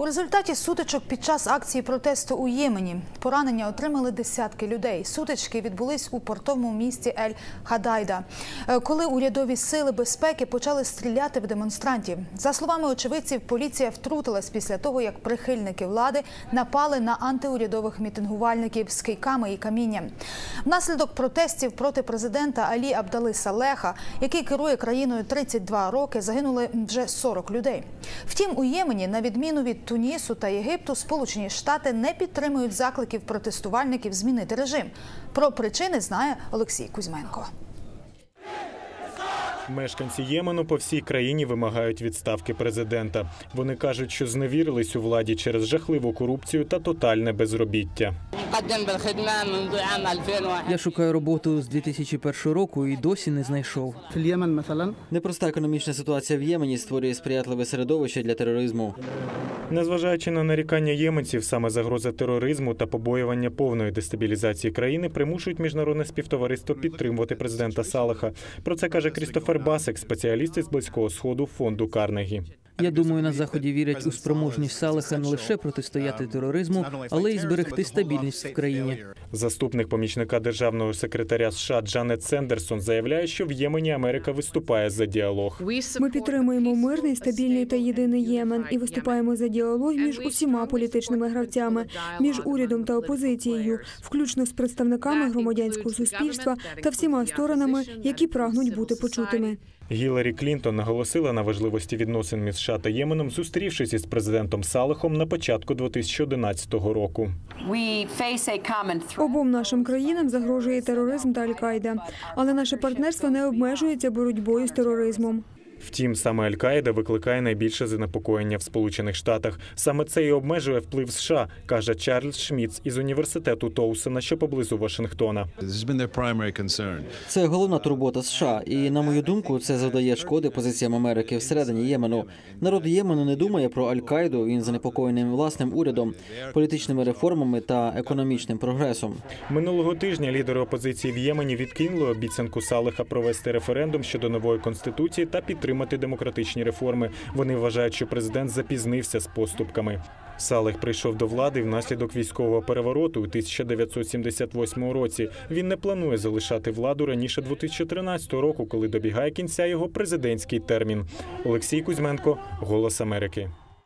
У результаті сутичок під час акції протесту у Ємені поранення отримали десятки людей. Сутички відбулись у портовому місті Ель Хадайда, е, коли урядові сили безпеки почали стріляти в демонстрантів. За словами очевидців, поліція втрутилась після того, як прихильники влади напали на антиурядових мітингувальників з кийками і камінням. Внаслідок протестів проти президента Алі Абдали Салеха, який керує країною 32 роки, загинули вже 40 людей. Втім, у Ємені, на відміну від Тунісу та Єгипту, Сполучені Штати не підтримують закликів протестувальників змінити режим. Про причини знає Олексій Кузьменко. Мешканці Ємену по всій країні вимагають відставки президента. Вони кажуть, що зневірились у владі через жахливу корупцію та тотальне безробіття. Я шукаю роботу з 2001 року і досі не знайшов. Непроста економічна ситуація в Ємені створює сприятливе середовище для тероризму. Незважаючи на нарікання єменців, саме загроза тероризму та побоювання повної дестабілізації країни примушують міжнародне співтовариство підтримувати президента Салаха. Про це каже Крістофер Басек, спеціаліст із близького сходу фонду Карнегі. Я думаю, на заході вірять у спроможність Салеха не лише протистояти тероризму, але й зберегти стабільність в країні. Заступник помічника державного секретаря США Джанет Сендерсон заявляє, що в Ємені Америка виступає за діалог. Ми підтримуємо мирний, стабільний та єдиний Ємен і виступаємо за діалог між усіма політичними гравцями, між урядом та опозицією, включно з представниками громадянського суспільства та всіма сторонами, які прагнуть бути почутими. Гіларі Клінтон наголосила на важливості відносин між США та Єменом, зустрівшись із президентом Салахом на початку 2011 року. Обом нашим країнам загрожує тероризм та Аль-Каїда, але наше партнерство не обмежується боротьбою з тероризмом. Втім, саме Аль-Каїда викликає найбільше занепокоєння в Сполучених Штатах. Саме це і обмежує вплив США, каже Чарльз Шміц із університету Тоусона, що поблизу Вашингтона. Це головна турбота США, і на мою думку, це завдає шкоди позиціям Америки всередині Ємену. Народ Ємену не думає про Аль-Каїду. Він занепокоєний власним урядом, політичними реформами та економічним прогресом. Минулого тижня лідери опозиції в Ємені відкинули обіцянку Салиха провести референдум щодо нової конституції та підтримати демократичні реформи. Вони вважають, що президент запізнився з поступками. Салих прийшов до влади внаслідок військового перевороту у 1978 році. Він не планує залишати владу раніше 2013 року, коли добігає кінця його президентський термін. Олексій Кузьменко, Голос Америки.